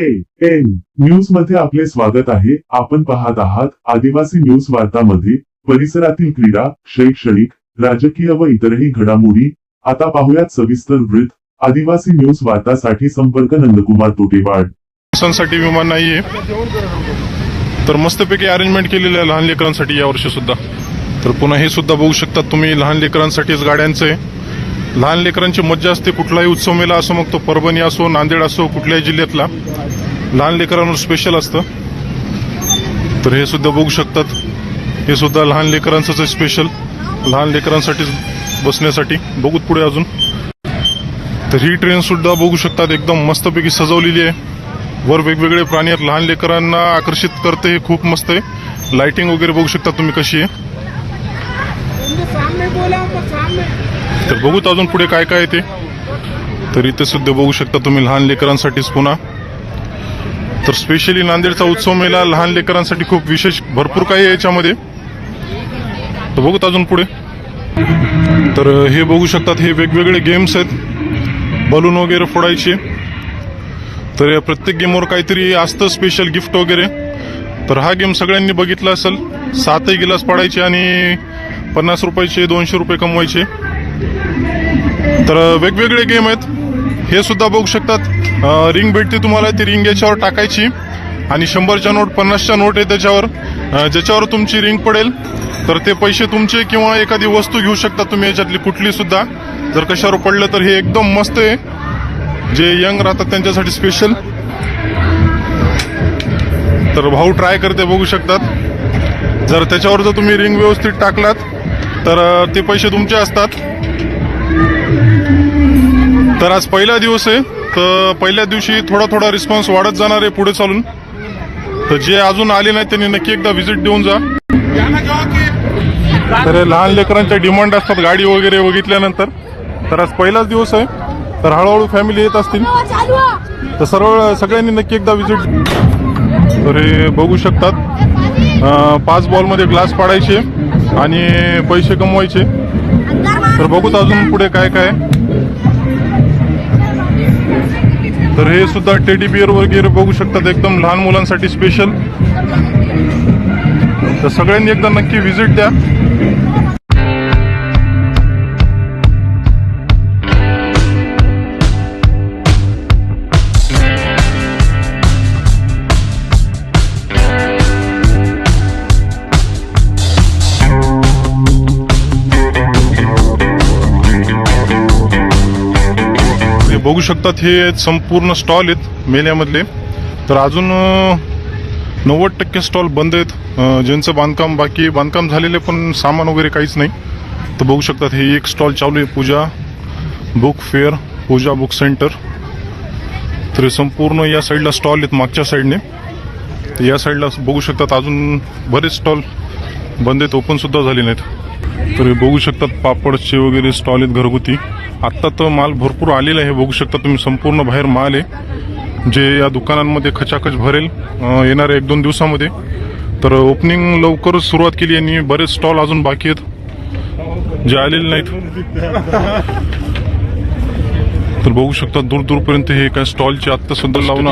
N न्यूजमध्ये आपले स्वागत आहे. आपण पाहत आहात आदिवासी न्यूज वार्तामध्ये परिसरातील क्रीडा शैक्षणिक राजकीय व इतरही घडामोडी. आता पाहूयात सविस्तर वृत्त. आदिवासी न्यूज वार्तासाठी संपर्क नंदकुमार तोटेवाड. साठी विमान नाहीये. तर मस्तपैकी अरेंजमेंट केलेलं आहे लहान लेकरांसाठी यावर्षी सुद्धा तर पुन्हा हे सुद्धा बघू शकता तुम्ही लहान लेकरांसाठीच गाड्यांचं आहे. लहान लेकरांची मज्जा असते कुठलाही उत्सव मेला असो मग तो परभणी असो नांदेड असो कुठल्याही जिल्ह्यातला. लहान लेकरांवर स्पेशल असतं. तर हे सुद्धा बघू शकतात. हे सुद्धा लहान लेकरांचंच स्पेशल लहान लेकरांसाठीच बसण्यासाठी. बघूत पुढे अजून. तर ही ट्रेन सुद्धा बघू शकतात. एकदम मस्तपैकी सजवलेली आहे. वर वेगवेगळे प्राणी आहेत. लहान लेकरांना आकर्षित करते हे खूप मस्त आहे. लाइटिंग वगैरे बघू शकता तुम्ही कशी आहे. तर बघूत अजून पुढे काय काय आहे ते. तर इथे सुद्धा बघू शकता तुम्ही लहान लेकरांसाठीच पुन्हा. तर स्पेशली नांदेडचा उत्सव मेला. लहान लेकरांसाठी खूप विशेष भरपूर काही आहे याच्यामध्ये. तर बघूत अजून पुढे. तर हे बघू शकतात हे वेगवेगळे गेम्स आहेत. बलून वगैरे फोडायचे. तर या प्रत्येक गेमवर काहीतरी असतं स्पेशल गिफ्ट वगैरे. तर हा गेम सगळ्यांनी बघितला असेल. सातही गिलास पाडायचे आणि पन्नास रुपयाचे दोनशे रुपये कमवायचे. तर वेगवेगळे गेम आहेत. हे सुद्धा बघू शकतात. रिंग भेटते तुम्हाला ती रिंग याच्यावर टाकायची. आणि शंभरच्या नोट पन्नासच्या नोट आहे त्याच्यावर. ज्याच्यावर तुमची रिंग पडेल तर ते पैसे तुमचे किंवा एखादी वस्तू घेऊ शकता तुम्ही याच्यातली कुठली सुद्धा. जर कशावर पडलं तर हे एकदम मस्त आहे. जे यंग राहतात त्यांच्यासाठी स्पेशल तर भाऊ ट्राय करते बघू शकतात. जर त्याच्यावर जर तुम्ही रिंग व्यवस्थित टाकलात तर ते पैसे तुमचे असतात. तर आज पहिला दिवस आहे. तर पहिल्या दिवशी थोडा थोडा रिस्पॉन्स वाढत जाणार आहे पुढे चालून. तर जे अजून आले नाही त्यांनी नक्की एकदा व्हिजिट देऊन जा. तर लहान लेकरांच्या डिमांड असतात गाडी वगैरे बघितल्यानंतर. तर आज पहिलाच दिवस आहे. तर हळूहळू फॅमिली येत असतील. तर सर्व सगळ्यांनी नक्की एकदा व्हिजिट तर हे बघू शकतात. पाच बॉलमध्ये ग्लास पाडायचे आणि पैसे कमवायचे. तर बघूत अजून पुढे काय काय. तर हे सुद्धा टेडी बिअर वगैरे बघू शकतात एकदम लहान मुलांसाठी स्पेशल तर सगळ्यांनी एकदा नक्की व्हिजिट द्या. बघू शकतात हे संपूर्ण स्टॉल आहेत मेल्यामधले. तर अजून नव्वद टक्के स्टॉल बंद आहेत. ज्यांचं बांधकाम बाकी बांधकाम झालेले पण सामान वगैरे काहीच नाही. तर बघू शकतात हे एक स्टॉल चालू आहे Pooja book fair Pooja book centre. तर संपूर्ण या साईडला स्टॉल आहेत मागच्या साईडने. तर या साईडला बघू शकतात अजून बरेच स्टॉल बंद आहेत ओपनसुद्धा झाले नाहीत. तर बघू शकतात पापडचे वगैरे स्टॉल आहेत घरगुती. आत्ता तर माल भरपूर आलेला आहे बघू शकता तुम्ही संपूर्ण बाहेर माल आहे जे या दुकानांमध्ये खचाखच भरेल येणाऱ्या एक दोन दिवसामध्ये. तर ओपनिंग लवकरच सुरुवात केली आणि बरेच स्टॉल अजून बाकी आहेत जे आलेले नाहीत. तर बघू शकता दूर दूरपर्यंत हे काय स्टॉलचे आत्ता सध्या लावून